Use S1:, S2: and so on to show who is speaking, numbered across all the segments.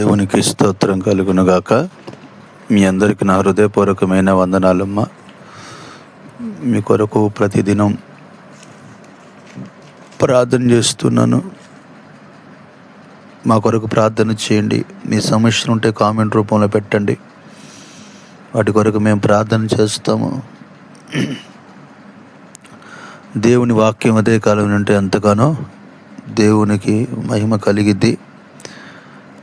S1: దేవునికి స్తోత్రం కలుగునుగాక. మీ అందరికి నా హృదయపూర్వకమైన వందనాలమ్మ. మీ కొరకు ప్రతిదినం ప్రార్థన చేస్తున్నాను. మా కొరకు ప్రార్థన చేయండి. మీ సమస్యలు ఉంటే కామెంట్ రూపంలో పెట్టండి. వాటి కొరకు మేము ప్రార్థన చేస్తాము. దేవుని వాక్యం అదే కాలం ఉంటే ఎంతగానో దేవునికి మహిమ కలిగిద్ది.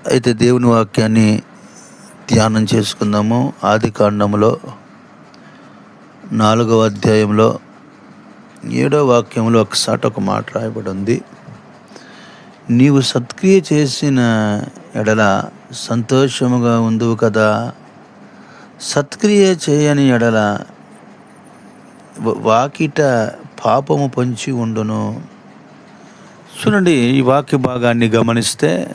S1: అయితే దేవుని వాక్యాన్ని ధ్యానం చేసుకుందాము. ఆది కాండంలో నాలుగవ అధ్యాయంలో ఏడో వాక్యంలో ఒకసారి ఒక మాట రాయబడి ఉంది నీవు సత్క్రియ చేసిన ఎడల సంతోషముగా ఉందువు కదా. సత్క్రియ చేయని ఎడల వాకిట పాపము పొంచి ఉండును. చూడండి ఈ వాక్య భాగాన్ని గమనిస్తే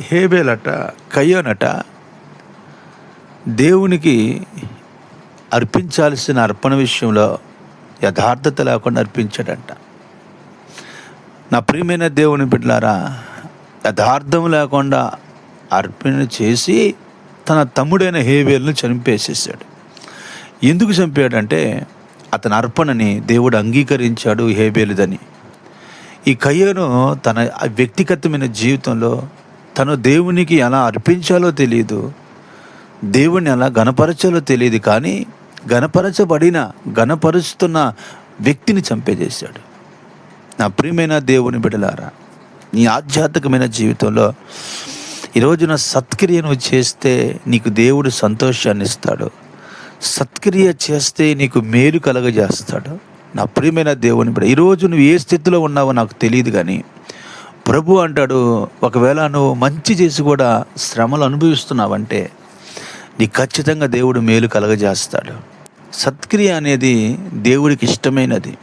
S1: హేబేలట కయ్యోనట దేవునికి అర్పించాల్సిన అర్పణ విషయంలో యథార్థత లేకుండా అర్పించాడంట. నా ప్రియమైన దేవుని బిడ్డలారా యథార్థం లేకుండా అర్పణ చేసి తన తమ్ముడైన హేబేల్ను చంపేసేసాడు ఎందుకు చంపాడంటే అతని అర్పణని దేవుడు అంగీకరించాడు హేబేలుదని. ఈ కయ్యను తన వ్యక్తిగతమైన జీవితంలో తను దేవునికి ఎలా అర్పించాలో తెలియదు దేవుణ్ణి ఎలా గణపరచాలో తెలియదు కానీ గణపరచబడిన గణపరుస్తున్న వ్యక్తిని చంపేజేశాడు. నా ప్రియమైన దేవుని బిడలారా నీ ఆధ్యాత్మికమైన జీవితంలో ఈ రోజున సత్క్రియ నువ్వు చేస్తే నీకు దేవుడు సంతోషాన్ని ఇస్తాడు. సత్క్రియ చేస్తే నీకు మేలు కలగజేస్తాడు. నా ప్రియమైన దేవుని బిడ ఈరోజు నువ్వు ఏ స్థితిలో ఉన్నావో నాకు తెలియదు కానీ ప్రభు అంటాడు ఒకవేళ నువ్వు మంచి చేసి కూడా శ్రమలు అనుభవిస్తున్నావంటే నీకు ఖచ్చితంగా దేవుడు మేలు కలగజేస్తాడు. సత్క్రియ అనేది దేవుడికి ఇష్టమైనది.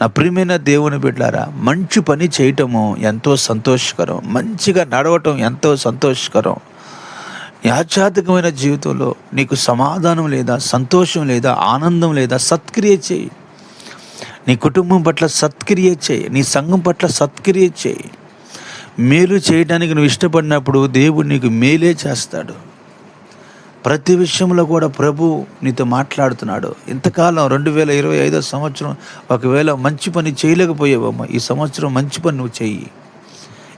S1: నా ప్రియమైన దేవుని బిడ్డారా మంచి పని చేయటము ఎంతో సంతోషకరం. మంచిగా నడవటం ఎంతో సంతోషకరం. నీ ఆధ్యాత్మికమైన జీవితంలో నీకు సమాధానం లేదా సంతోషం లేదా ఆనందం లేదా సత్క్రియ చేయి. నీ కుటుంబం పట్ల సత్క్రియ చేయి నీ సంఘం పట్ల సత్క్రియ చేయి. మేలు చేయడానికి నువ్వు ఇష్టపడినప్పుడు దేవుడు నీకు మేలే చేస్తాడు. ప్రతి విషయంలో కూడా ప్రభు నీతో మాట్లాడుతున్నాడు. ఇంతకాలం రెండు వేల ఇరవై ఐదో సంవత్సరం ఒకవేళ మంచి పని చేయలేకపోయావమ్మ ఈ సంవత్సరం మంచి పని నువ్వు చెయ్యి.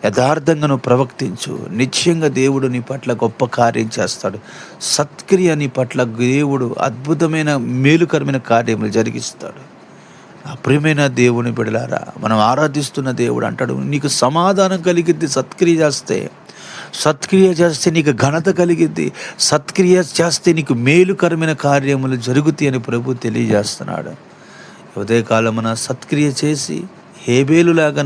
S1: యథార్థంగా నువ్వు ప్రవర్తించు. నిశ్చయంగా దేవుడు నీ పట్ల గొప్ప కార్యం చేస్తాడు. సత్క్రియ నీ పట్ల దేవుడు అద్భుతమైన మేలుకరమైన కార్యములు జరిగిస్తాడు. ప్రియమైన దేవుని బిడలారా మనం ఆరాధిస్తున్న దేవుడు అంటాడు నీకు సమాధానం కలిగిద్ది సత్క్రియ చేస్తే సత్క్రియ చేస్తే నీకు ఘనత కలిగిద్ది సత్క్రియ చేస్తే నీకు మేలుకరమైన కార్యములు జరుగుతాయి అని ప్రభు తెలియజేస్తున్నాడు. ఉదయకాలమున సత్క్రియ చేసి హేబేలులాగా